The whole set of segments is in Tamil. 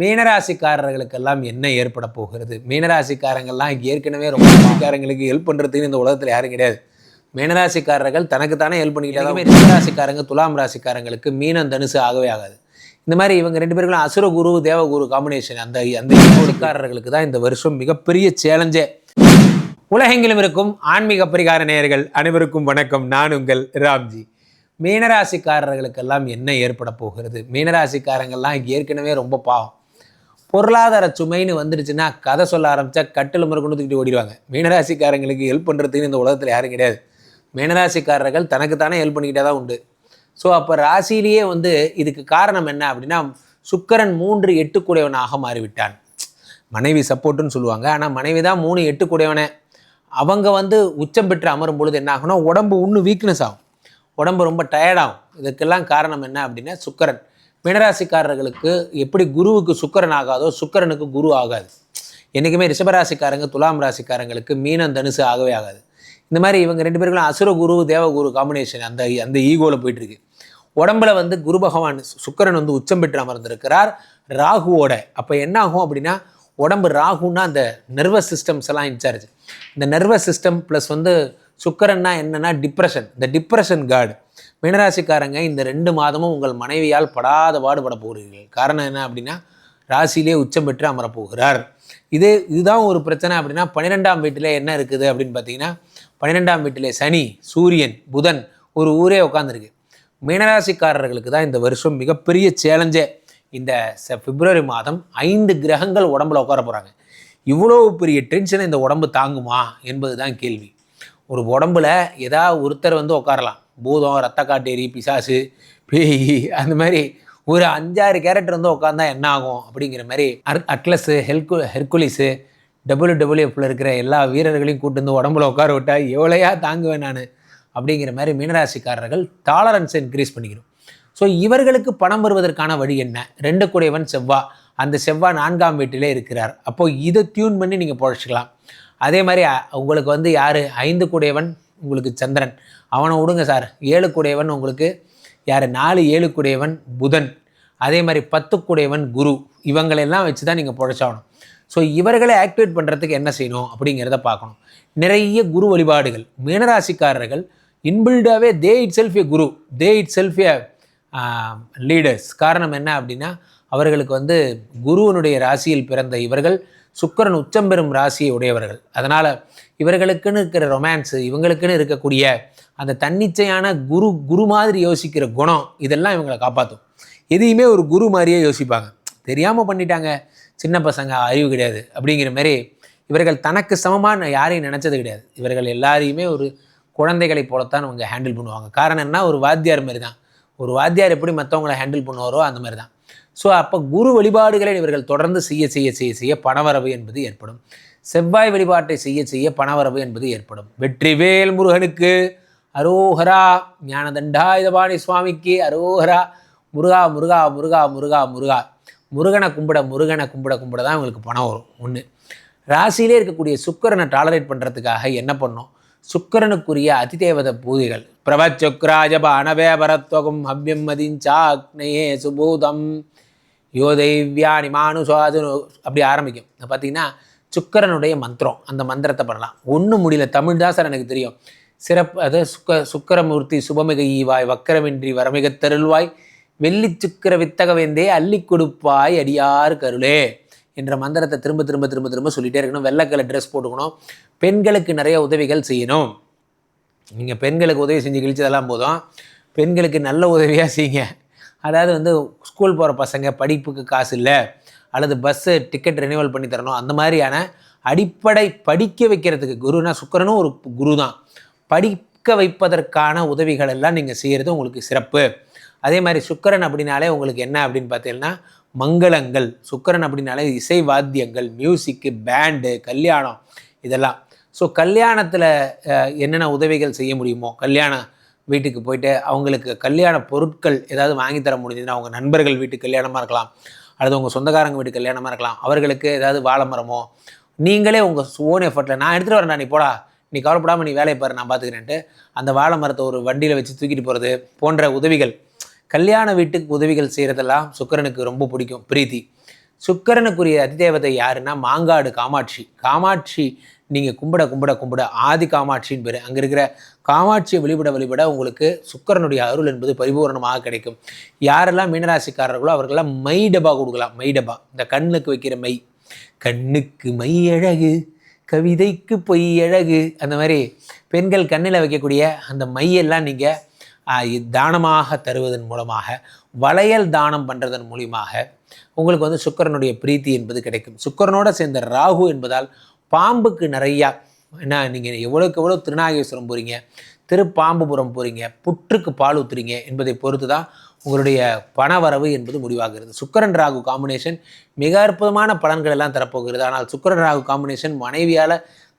மீனராசிக்காரர்களுக்கெல்லாம் என்ன ஏற்பட போகிறது? மீனராசிக்காரங்கள்லாம் ஏற்கனவே ரொம்ப ராசிக்காரங்களுக்கு ஹெல்ப் பண்ணுறதுக்கு இந்த உலகத்தில் யாரும் கிடையாது. மீனராசிக்காரர்கள் தனக்குத்தானே ஹெல்ப் பண்ணிக்கிட்டாங்க மீனராசிக்காரங்க துலாம் ராசிக்காரங்களுக்கு மீனம் தனுசு ஆகவே ஆகாது. இந்த மாதிரி இவங்க ரெண்டு பேருக்கும் அசுரகுரு தேவகுரு காம்பினேஷன் அந்த அந்த ராசிக்காரர்களுக்கு தான் இந்த வருஷம் மிகப்பெரிய சேலஞ்சே உலகெங்கிலும் இருக்கும் ஆன்மீக பரிகார நேயர்கள் அனைவருக்கும் வணக்கம். நான் உங்கள் ராம்ஜி. மீனராசிக்காரர்களுக்கெல்லாம் என்ன ஏற்பட போகிறது? மீனராசிக்காரங்கள்லாம் ஏற்கனவே ரொம்ப பாவம். பொருளாதார சுமைன்னு வந்துடுச்சுன்னா கதை சொல்ல ஆரம்பித்தா கட்டில் முறை கொண்டு தூக்கிட்டு ஓடிடுவாங்க. மீனராசிக்காரங்களுக்கு ஹெல்ப் பண்ணுறதுக்கு இந்த உலகத்தில் யாரும் கிடையாது. மீனராசிக்காரர்கள் தனக்குத்தானே ஹெல்ப் பண்ணிக்கிட்டே தான் உண்டு. ஸோ அப்போ ராசியிலேயே வந்து இதுக்கு காரணம் என்ன அப்படின்னா சுக்கரன் மூன்று எட்டுக்குடையவனாக மாறிவிட்டான். மனைவி சப்போர்ட்டுன்னு சொல்லுவாங்க. ஆனால் மனைவி தான் மூணு எட்டுக்குடையவனே. அவங்க வந்து உச்சம் பெற்று அமரும் பொழுது என்ன ஆகும்னா உடம்பு இன்னும் வீக்னஸ் ஆகும். உடம்பு ரொம்ப டயர்டாகும் இதுக்கெல்லாம் காரணம் என்ன அப்படின்னா சுக்கரன். மீனராசிக்காரர்களுக்கு எப்படி குருவுக்கு சுக்கரன் ஆகாதோ சுக்கரனுக்கு குரு ஆகாது. என்றைக்குமே ரிஷபராசிக்காரங்க துலாம் ராசிக்காரங்களுக்கு மீனம் தனுசு ஆகவே ஆகாது. இந்த மாதிரி இவங்க ரெண்டு பேருக்கும் அசுர குரு தேவகுரு காம்பினேஷன் அந்த அந்த ஈகோவில் போயிட்டுருக்கு. உடம்புல வந்து குரு பகவான் சுக்கரன் வந்து உச்சம் பெற்று அமர்ந்திருக்கிறார். ராகுவோட. அப்போ என்ன ஆகும் அப்படின்னா உடம்பு ராகுன்னா அந்த நர்வஸ் சிஸ்டம்ஸ் எல்லாம் இன்சார்ஜ் இந்த நர்வஸ் சிஸ்டம் ப்ளஸ் வந்து சுக்கரன்னா என்னென்னா டிப்ரெஷன் இந்த டிப்ரெஷன் கார்டு மீனராசிக்காரங்க இந்த ரெண்டு மாதமும் உங்கள் மனைவியால் படாத பாடுபட போகிறீர்கள். காரணம் என்ன அப்படின்னா ராசியிலே உச்சம் பெற்று அமரப் போகிறார். இது இதுதான் ஒரு பிரச்சனை அப்படின்னா பன்னிரெண்டாம் வீட்டில் என்ன இருக்குது அப்படின்னு பார்த்தீங்கன்னா பன்னிரெண்டாம் வீட்டிலே சனி சூரியன் புதன் ஒரு ஊரே உட்காந்துருக்கு மீனராசிக்காரர்களுக்கு தான் இந்த வருஷம் மிகப்பெரிய சேலஞ்சே இந்த பிப்ரவரி மாதம் ஐந்து கிரகங்கள் உடம்புல உட்கார போகிறாங்க இவ்வளோ பெரிய டென்ஷனை இந்த உடம்பு தாங்குமா என்பது தான் கேள்வி. ஒரு உடம்புல ஏதாவது ஒருத்தர் வந்து உட்காரலாம். பூதம் ரத்த காட்டேரி பிசாசு பேய் அந்த மாதிரி ஒரு அஞ்சாறு கேரக்டர் வந்து உட்காந்தா என்ன ஆகும் அப்படிங்கிற மாதிரி அர் அட்லஸு ஹெல்கு ஹெர்குலிஸு டபுள்யூ டபுள்யூஎஃப்ல இருக்கிற எல்லா வீரர்களையும் கூட்டு வந்து உடம்புல உட்கார விட்டா எவ்வளையா தாங்குவேன் நான் அப்படிங்கிற மாதிரி மீனராசிக்காரர்கள் டாலரன்ஸை இன்க்ரீஸ் பண்ணிக்கணும். ஸோ இவர்களுக்கு பணம் வருவதற்கான வழி என்ன? ரெண்டு கூடையவன் செவ்வா. அந்த செவ்வா நான்காம் வீட்டிலே இருக்கிறார். அப்போது இதை டியூன் பண்ணி நீங்கள் பொழைச்சிக்கலாம். அதே மாதிரி உங்களுக்கு வந்து யார்? ஐந்து கூடையவன் உங்களுக்கு சந்திரன். அவனை விடுங்க சார். ஏழு கூடையவன் உங்களுக்கு யார்? நாலு ஏழு கூடையவன் புதன். அதே மாதிரி பத்து கூடையவன் குரு. இவங்களெல்லாம் வச்சு தான் நீங்கள் பொழைச்சாகணும். ஸோ இவர்களை ஆக்டிவேட் பண்ணுறதுக்கு என்ன செய்யணும் அப்படிங்கிறத பார்க்கணும். நிறைய குரு வழிபாடுகள். மீனராசிக்காரர்கள் இன்பில்டாகவே they itself a guru. They itself a leaders காரணம் என்ன அப்படின்னா அவர்களுக்கு வந்து குருவனுடைய ராசியில் பிறந்த இவர்கள் சுக்கிரன் உச்சம் பெறும் ராசியை உடையவர்கள். அதனால் இவர்களுக்குன்னு இருக்கிற ரொமான்ஸு இவங்களுக்குன்னு இருக்கக்கூடிய அந்த தன்னிச்சையான குரு குரு மாதிரி யோசிக்கிற குணம் இதெல்லாம் இவங்களை காப்பாற்றும் எதையுமே ஒரு குரு மாதிரியே யோசிப்பாங்க. தெரியாமல் பண்ணிட்டாங்க. சின்ன பசங்க அறிவு கிடையாது. அப்படிங்கிற மாதிரி இவர்கள் தனக்கு சமமாக யாரையும் நினச்சது கிடையாது. இவர்கள் எல்லாரையுமே ஒரு குழந்தைகளை போலத்தான் அவங்க ஹேண்டில் பண்ணுவாங்க. காரணம் என்ன ஒரு வாத்தியார் மாதிரி தான் ஒரு வாத்தியார் எப்படி மற்றவங்களை ஹேண்டில் பண்ணுவாரோ அந்த மாதிரி தான் ஸோ அப்போ குரு வழிபாடுகளை இவர்கள் தொடர்ந்து செய்ய செய்ய செய்ய செய்ய பணவரவு என்பது ஏற்படும். செவ்வாய் வழிபாட்டை செய்ய செய்ய பணவரவு என்பது ஏற்படும். வெற்றிவேல் முருகனுக்கு அரோஹரா ஞானதண்டா இதபாணி சுவாமிக்கு அரோஹரா. முருகா முருகா முருகா முருகா முருகா. முருகனை கும்பிட முருகனை கும்பிட கும்பிட தான் இவங்களுக்கு பணம் வரும். ஒன்று ராசியிலே இருக்கக்கூடிய சுக்கிரனை டாலரேட் பண்ணுறதுக்காக என்ன பண்ணோம் சுக்கிரனுக்குரிய அதிதேவத பூஜைகள். பிரபச்சுக்ராஜப அனவேபரத்வகம் ஹவ்யம் மதிஞ்சா அக்னயே சுபூதம். யோதைவ்யானி மானுசாது அப்படி ஆரம்பிக்கும். பார்த்தீங்கன்னா சுக்கிரனுடைய மந்திரம். அந்த மந்திரத்தை பண்ணலாம். ஒன்றும் முடியல. தமிழ் தான் சார் எனக்கு தெரியும். சிறப்பு அது சுக்க சுக்கரமூர்த்தி சுபமிக ஈவாய் வக்கரமின்றி வரமிகத் தருள்வாய் வெள்ளி சுக்கிர வித்தகவேந்தே அள்ளி கொடுப்பாய் அடியார் கருளே என்ற மந்திரத்தை திரும்ப திரும்ப திரும்ப திரும்ப சொல்லிகிட்டே இருக்கணும். வெள்ளை கலர் ட்ரெஸ் போட்டுக்கணும். பெண்களுக்கு நிறைய உதவிகள் செய்யணும். நீங்கள் பெண்களுக்கு உதவி செஞ்சு கிழிச்சதெல்லாம் போதும். பெண்களுக்கு நல்ல உதவியாக செய்யுங்க. அதாவது வந்து ஸ்கூல் போகிற பசங்க படிப்புக்கு காசு இல்லை. அல்லது பஸ்ஸு டிக்கெட் ரெனியூவல் பண்ணி தரணும். அந்த மாதிரியான அடிப்படை படிக்க வைக்கிறதுக்கு குருனா சுக்கரனும் ஒரு குரு தான் படிக்க வைப்பதற்கான உதவிகள் எல்லாம் நீங்கள் செய்கிறது உங்களுக்கு சிறப்பு. அதே மாதிரி சுக்கரன் அப்படின்னாலே உங்களுக்கு என்ன அப்படின்னு பார்த்தீங்கன்னா மங்களங்கள். சுக்கரன் அப்படின்னாலே இசை வாத்தியங்கள் மியூசிக்கு பேண்டு கல்யாணம் இதெல்லாம். ஸோ கல்யாணத்தில் என்னென்ன உதவிகள் செய்ய முடியுமோ கல்யாணம் வீட்டுக்கு போயிட்டு அவங்களுக்கு கல்யாண பொருட்கள் ஏதாவது வாங்கி தர முடிஞ்சதுன்னா அவங்க நண்பர்கள் வீட்டு கல்யாணமாக இருக்கலாம். அல்லது உங்கள் சொந்தக்காரங்க வீட்டு கல்யாணமாக இருக்கலாம் அவர்களுக்கு ஏதாவது வாழை மரமோ நீங்களே உங்கள் ஓன் எஃபர்ட்டில் நான் எடுத்துகிட்டு வரேன்டா நீ போடா நீ கவலைப்படாமல் நீ வேலையை பாரு நான் பார்த்துக்கிறேன்ட்டு அந்த வாழை மரத்தை ஒரு வண்டியில் வச்சு தூக்கிட்டு போகிறது போன்ற உதவிகள். கல்யாண வீட்டுக்கு உதவிகள் செய்கிறதெல்லாம் சுக்கரனுக்கு ரொம்ப பிடிக்கும் பிரீத்தி. சுக்கரனுக்குரிய அதிதேவதை யாருன்னா மாங்காடு காமாட்சி. காமாட்சி நீங்கள் கும்பிட கும்பிட கும்பிட ஆதி காமாட்சின்னு பேர். அங்கே இருக்கிற காமாட்சியை வழிபட வழிபட உங்களுக்கு சுக்கிரனுடைய அருள் என்பது பரிபூரணமாக கிடைக்கும். யாரெல்லாம் மீனராசிக்காரர்களோ அவர்களெல்லாம் மை டபா கொடுக்கலாம். மை டபா இந்த கண்ணுக்கு வைக்கிற மை. கண்ணுக்கு மை அழகு கவிதைக்கு பொய் அழகு. அந்த மாதிரி பெண்கள் கண்ணில் வைக்கக்கூடிய அந்த மையெல்லாம் நீங்கள் தானமாக தருவதன் மூலமாக வளையல் தானம் பண்ணுறதன் மூலியமாக உங்களுக்கு வந்து சுக்கிரனுடைய பிரீத்தி என்பது கிடைக்கும். சுக்கரனோட சேர்ந்த ராகு என்பதால் பாம்புக்கு நிறையா என்ன நீங்கள் எவ்வளோக்கு எவ்வளோ திருநாகேஸ்வரம் போகிறீங்க திருப்பாம்புபுரம் போகிறீங்க புற்றுக்கு பால் ஊத்துறீங்க என்பதை பொறுத்து தான் உங்களுடைய பணவரவு என்பது முடிவாகிறது. சுக்கரன் ராகு காம்பினேஷன் மிக அற்புதமான பலன்கள் எல்லாம் தரப்போகிறது. ஆனால் சுக்கரன் ராகு காம்பினேஷன் மனைவியால்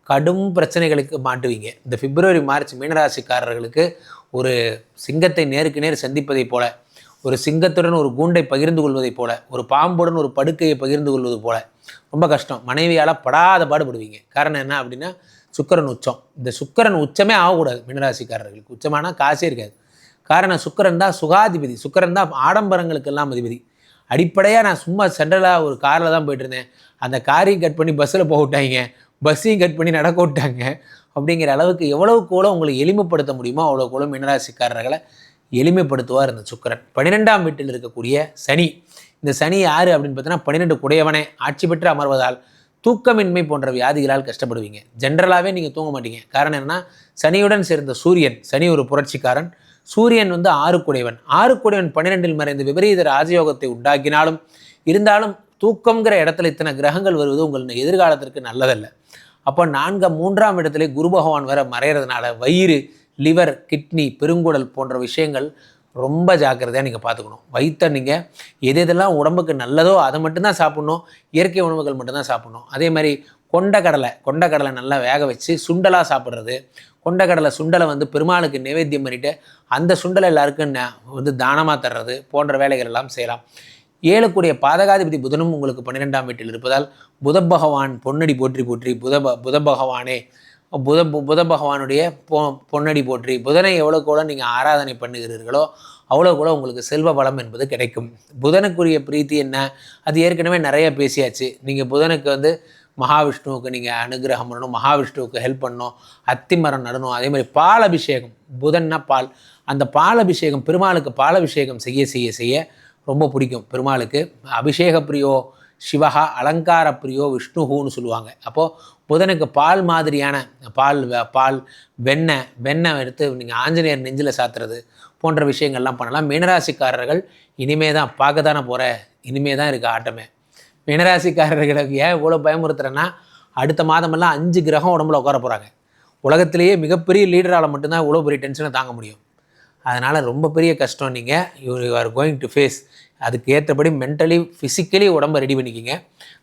கடும் பிரச்சனைகளுக்கு மாட்டுவீங்க. இந்த பிப்ரவரி மார்ச் மீனராசிக்காரர்களுக்கு ஒரு சிங்கத்தை நேருக்கு நேர் சந்திப்பதைப் போல ஒரு சிங்கத்துடன் ஒரு கூண்டை பகிர்ந்து கொள்வதைப் போல ஒரு பாம்புடன் ஒரு படுக்கையை பகிர்ந்து கொள்வது போல ரொம்ப கஷ்டம். மனைவியால் படாத பாடுபடுவீங்க. காரணம் என்ன அப்படின்னா சுக்கிரன் உச்சம். இந்த சுக்கரன் உச்சமே ஆகக்கூடாது மீனராசிக்காரர்களுக்கு. உச்சமானா காசே இருக்காது. காரணம் சுக்கரன் தான் சுகாதிபதி. சுக்கரன் தான் ஆடம்பரங்களுக்கெல்லாம் அதிபதி. அடிப்படையாக நான் சும்மா சென்ட்ரலாக ஒரு காரில் தான் போயிட்டு இருந்தேன் அந்த காரையும் கட் பண்ணி பஸ்ஸில் போக விட்டாங்க. பஸ்ஸையும் கட் பண்ணி நடக்க விட்டாங்க. அப்படிங்கிற அளவுக்கு எவ்வளவு கூட உங்களை எளிமைப்படுத்த முடியுமோ அவ்வளோ கூட மீனராசிக்காரர்களை எளிமைப்படுத்துவார் இந்த சுக்கிரன். பன்னிரெண்டாம் வீட்டில் இருக்கக்கூடிய சனி. இந்த சனி யார் அப்படின்னு பார்த்தீங்கன்னா பன்னிரெண்டு குடையவனே. ஆட்சி பெற்று அமர்வதால் தூக்கமின்மை போன்ற வியாதிகளால் கஷ்டப்படுவீங்க. ஜென்ரலாகவே நீங்கள் தூங்க மாட்டீங்க. காரணம் என்னன்னா சனியுடன் சேர்ந்த சூரியன் சனி ஒரு புரட்சிக்காரன். சூரியன் வந்து ஆறுக்குடையவன் ஆறுக்குடையவன் பன்னிரெண்டில் மறைந்து விபரீத ராஜயோகத்தை உண்டாக்கினாலும் இருந்தாலும் தூக்கம்ங்கிற இடத்துல இத்தனை கிரகங்கள் வருவது உங்கள் எதிர்காலத்திற்கு நல்லதல்ல. அப்போ நான்காம் மூன்றாம் இடத்துல குரு பகவான் வர மறைகிறதுனால வயிறு லிவர் கிட்னி பெருங்குடல் போன்ற விஷயங்கள் ரொம்ப ஜாக்கிரதையாக நீங்கள் பார்த்துக்கணும். வயிற்றை நீங்கள் எது எதெல்லாம் உடம்புக்கு நல்லதோ அதை மட்டும்தான் சாப்பிட்ணும். இயற்கை உணவுகள் மட்டும்தான் சாப்பிட்ணும். அதே மாதிரி கொண்டக்கடலை கொண்டக்கடலை நல்லா வேக வச்சு சுண்டலாக சாப்பிட்றது. கொண்டக்கடலை சுண்டலை வந்து பெருமாளுக்கு நைவேத்தியம் பண்ணிட்டு அந்த சுண்டலை எல்லாருக்கும் வந்து தானமாக தர்றது போன்ற வேலைகள் எல்லாம் செய்யலாம். ஏழுக்குடைய பாதகாதிபதி புதனும் உங்களுக்கு பன்னிரெண்டாம் வீட்டில் இருப்பதால் புத பகவான் பொன்னடி போற்றி போற்றி புத ப- புத பகவானே புத புத பகவானுடைய பொ பொன்னடி போற்றி. புதனை எவ்வளோ கூட நீங்கள் ஆராதனை பண்ணுகிறீர்களோ அவ்வளோ கூட உங்களுக்கு செல்வ பலம் என்பது கிடைக்கும். புதனுக்குரிய பிரீத்தி என்ன? அது ஏற்கனவே நிறைய பேசியாச்சு. நீங்கள் புதனுக்கு வந்து மகாவிஷ்ணுவுக்கு நீங்கள் அனுகிரகம் பண்ணணும் மகாவிஷ்ணுவுக்கு ஹெல்ப் பண்ணணும் அத்திமரம் நடணும் அதே மாதிரி பால் அபிஷேகம் புதன்னா பால். அந்த பால் அபிஷேகம் பெருமாளுக்கு பால் அபிஷேகம் செய்ய செய்ய செய்ய ரொம்ப பிடிக்கும். பெருமாளுக்கு அபிஷேக பிரியோ சிவகா அலங்கார பிரியோ விஷ்ணுஹூன்னு சொல்லுவாங்க. அப்போது புதனுக்கு பால் மாதிரியான பால் பால் வெண்ணெய் வெண்ணெய் எடுத்து நீங்கள் ஆஞ்சநேயர் நெஞ்சில் சாத்துறது போன்ற விஷயங்கள்லாம் பண்ணலாம். மீனராசிக்காரர்கள் இனிமே தான் பார்க்க தானே போகிற இனிமே தான் இருக்குது ஆட்டமே. மீனராசிக்காரர்களுக்கு ஏன் இவ்வளோ பயமுறுத்துறேன்னா அடுத்த மாதமெல்லாம் அஞ்சு கிரகம் உடம்புல உட்கார போகிறாங்க உலகத்திலேயே மிகப்பெரிய லீடரால் மட்டும்தான் இவ்வளோ பெரிய டென்ஷனை தாங்க முடியும். அதனால் ரொம்ப பெரிய கஷ்டம் நீங்கள் you are going to face அதுக்கு ஏற்றபடி மென்டலி ஃபிசிக்கலி உடம்பை ரெடி பண்ணிக்கிங்க.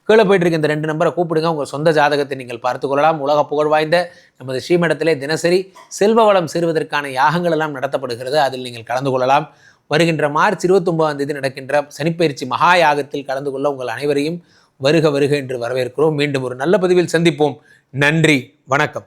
கீழே போயிட்டு இருக்க இந்த ரெண்டு நம்பரை கூப்பிடுங்க. உங்கள் சொந்த ஜாதகத்தை நீங்கள் பார்த்துக்கொள்ளலாம் உலக புகழ் வாய்ந்த நமது ஸ்ரீமடத்திலே தினசரி செல்வ வளம் சேருவதற்கான யாகங்கள் எல்லாம் நடத்தப்படுகிறது. அதில் நீங்கள் கலந்து கொள்ளலாம். வருகின்ற மார்ச் இருபத்தொன்பதாம் தேதி நடக்கின்ற சனிப்பயிற்சி மகா யாகத்தில் கலந்து கொள்ள உங்கள் அனைவரையும் வருக வருக என்று வரவேற்கிறோம். மீண்டும் ஒரு நல்ல பதிவில் சந்திப்போம். நன்றி. வணக்கம்.